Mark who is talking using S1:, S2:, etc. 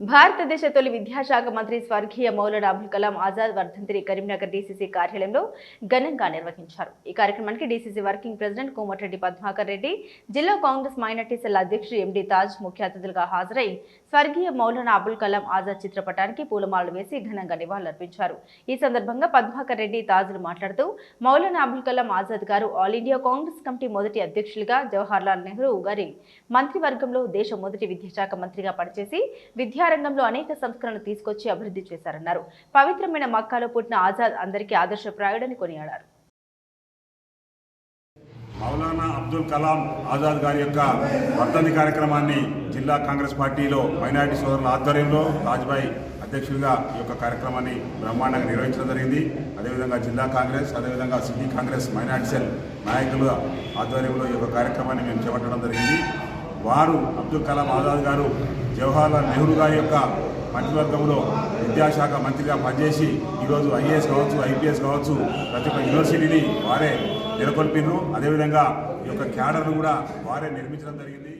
S1: భారతదేశ తొలి విద్యాశాఖ మంత్రి స్వర్గీయ మౌలానా అబుల్ కలాం ఆజాద్ వర్ధంతిని కరీంనగర్ డీసీసీ కార్యాలయంలో ఘనంగా నిర్వహించారు. ఈ కార్యక్రమానికి DCC working president Komatireddy Padmakar Reddy జిల్లా కాంగ్రెస్ మైనార్టీ సెల్ అధ్యక్షుడు ఎండి తాజ్ ముఖ్య అతిథులుగా హాజరై స్వర్గీయ మౌలానా అబుల్ కలాం ఆజాద్ చిత్రపటానికి పూలమాలలు వేసి ఘనంగా నివాళులర్పించారు. ఈ సందర్భంగా పద్మాకర్ రెడ్డి తాజులు మాట్లాడుతూ మౌలానా అబుల్ కలాం ఆజాద్ గారు ఆల్ ఇండియా కాంగ్రెస్ కమిటీ మొదటి అధ్యక్షులుగా జవహర్లాల్ నెహ్రూ గారి మంత్రివర్గంలో దేశ మొదటి విద్యాశాఖ మంత్రిగా పనిచేసి విద్యారంగంలో అనేక సంస్కరణలు తీసుకొచ్చి అభివృద్ధి చేశారన్నారు. పవిత్రమైన మక్కాలో పుట్టిన ఆజాద్ అందరికీ ఆదర్శప్రాయుడని కొనియాడారు.
S2: మౌలానా అబ్దుల్ కలాం ఆజాద్ గారి యొక్క వర్ధంతి కార్యక్రమాన్ని జిల్లా కాంగ్రెస్ పార్టీలో మైనారిటీ సోదరుల ఆధ్వర్యంలో రాజ్భాయ్ అధ్యక్షుడిగా ఈ యొక్క కార్యక్రమాన్ని బ్రహ్మాండంగా నిర్వహించడం జరిగింది. అదేవిధంగా జిల్లా కాంగ్రెస్ అదేవిధంగా సిటీ కాంగ్రెస్ మైనారిటీ సెల్ నాయకుల ఆధ్వర్యంలో ఈ యొక్క కార్యక్రమాన్ని మేము చేపట్టడం జరిగింది. వారు అబ్దుల్ కలాం ఆజాద్ గారు జవహర్లాల్ నెహ్రూ గారి యొక్క మంత్రివర్గంలో విద్యాశాఖ మంత్రిగా పనిచేసి ఈరోజు ఐఏఎస్ కావచ్చు ఐపీఎస్ కావచ్చు ప్రతి ఒక్క యూనివర్సిటీని వారే నెలకొల్పినారు అదేవిధంగా ఈ యొక్క క్యాడర్ను కూడా వారే నిర్మించడం జరిగింది.